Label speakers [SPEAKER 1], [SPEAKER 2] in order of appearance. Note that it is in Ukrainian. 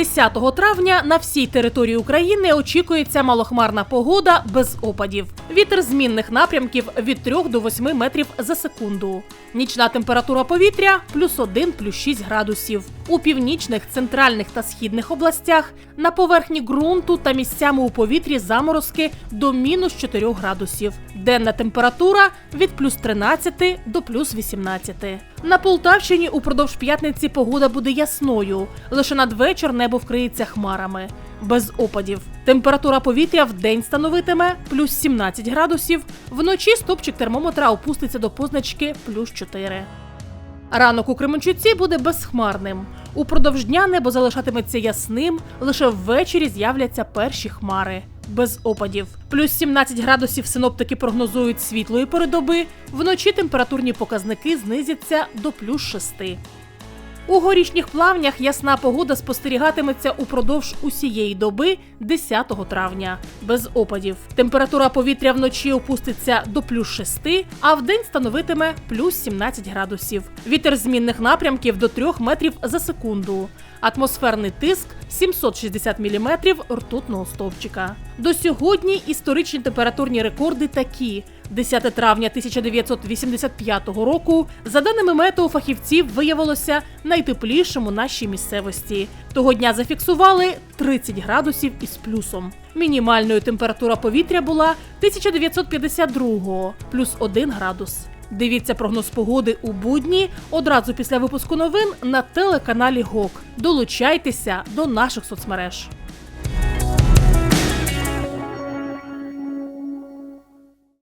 [SPEAKER 1] 10 травня на всій території України очікується малохмарна погода без опадів. Вітер змінних напрямків від 3 до 8 метрів за секунду. Нічна температура повітря плюс 1, плюс 6 градусів. У північних, центральних та східних областях на поверхні ґрунту та місцями у повітрі заморозки до мінус 4 градусів. Денна температура від плюс 13 до плюс 18. На Полтавщині упродовж п'ятниці погода буде ясною. Лише надвечір небо вкриється хмарами. Без опадів. Температура повітря в день становитиме плюс 17 градусів, вночі стопчик термометра опуститься до позначки плюс 4. Ранок у Кременчуці буде безхмарним. Упродовж дня небо залишатиметься ясним, лише ввечері з'являться перші хмари. Без опадів. Плюс 17 градусів синоптики прогнозують світлої передоби. вночі температурні показники знизяться до плюс 6. У горішніх плавнях ясна погода спостерігатиметься упродовж усієї доби 10 травня. Без опадів. Температура повітря вночі опуститься до плюс 6, а вдень становитиме плюс 17 градусів. Вітер змінних напрямків до 3 метрів за секунду. Атмосферний тиск 760 міліметрів ртутного стовпчика. До сьогодні історичні температурні рекорди такі. 10 травня 1985 року, за даними метеофахівців, виявилося найтеплішим у нашій місцевості. Того дня зафіксували 30 градусів із плюсом. Мінімальною температура повітря була 1952 плюс 1 градус. Дивіться прогноз погоди у будні одразу після випуску новин на телеканалі ГОК. Долучайтеся до наших соцмереж.